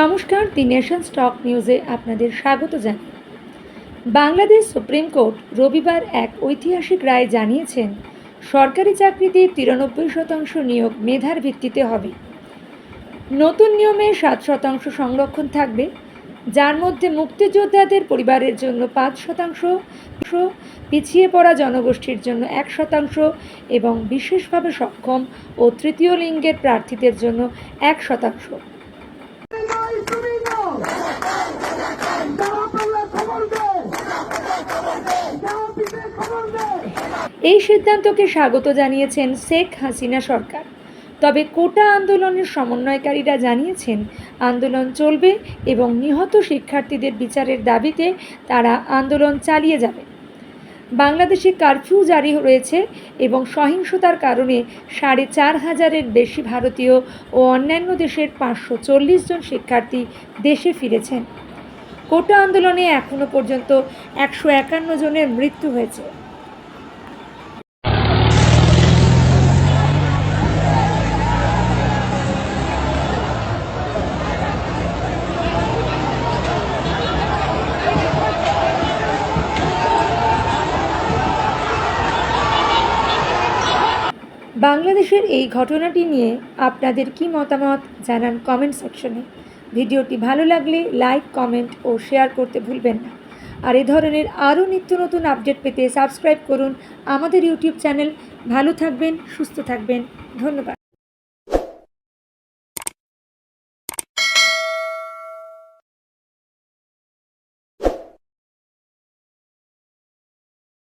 নমস্কার, দি nation stock নিউজে আপনাদের স্বাগত জানাই বাংলাদেশ সুপ্রিম কোর্ট রবিবার এক ঐতিহাসিক রায় জানিয়েছেন, সরকারি চাকরিতে তিরানব্বই শতাংশ নিয়োগ মেধার ভিত্তিতে হবে। নতুন নিয়মে সাত শতাংশ সংরক্ষণ থাকবে, যার মধ্যে মুক্তিযোদ্ধাদের পরিবারের জন্য পাঁচ শতাংশ, পিছিয়ে পড়া জনগোষ্ঠীর জন্য এক শতাংশ এবং বিশেষভাবে সক্ষম ও তৃতীয় লিঙ্গের প্রার্থীদের জন্য এক শতাংশ। এই সিদ্ধান্তকে স্বাগত জানিয়েছেন শেখ হাসিনা সরকার। তবে কোটা আন্দোলনের সমন্বয়কারীরা জানিয়েছেন, আন্দোলন চলবে এবং নিহত শিক্ষার্থীদের বিচারের দাবিতে তারা আন্দোলন চালিয়ে যাবে। বাংলাদেশে কারফিউ জারি রয়েছে এবং সহিংসতার কারণে সাড়ে চার হাজারের বেশি ভারতীয় ও অন্যান্য দেশের পাঁচশো চল্লিশ জন শিক্ষার্থী দেশে ফিরেছেন। কোটা আন্দোলনে এখনও পর্যন্ত একশো একান্ন জনের মৃত্যু হয়েছে। বাংলাদেশের এই ঘটনাটি নিয়ে আপনাদের কি মতামত জানান কমেন্ট সেকশনে। ভিডিওটি ভালো লাগলে লাইক, কমেন্ট ও শেয়ার করতে ভুলবেন না। আর এ ধরনের আরও নিত্য নতুন আপডেট পেতে সাবস্ক্রাইব করুন আমাদের ইউটিউব চ্যানেল। ভালো থাকবেন, সুস্থ থাকবেন। ধন্যবাদ।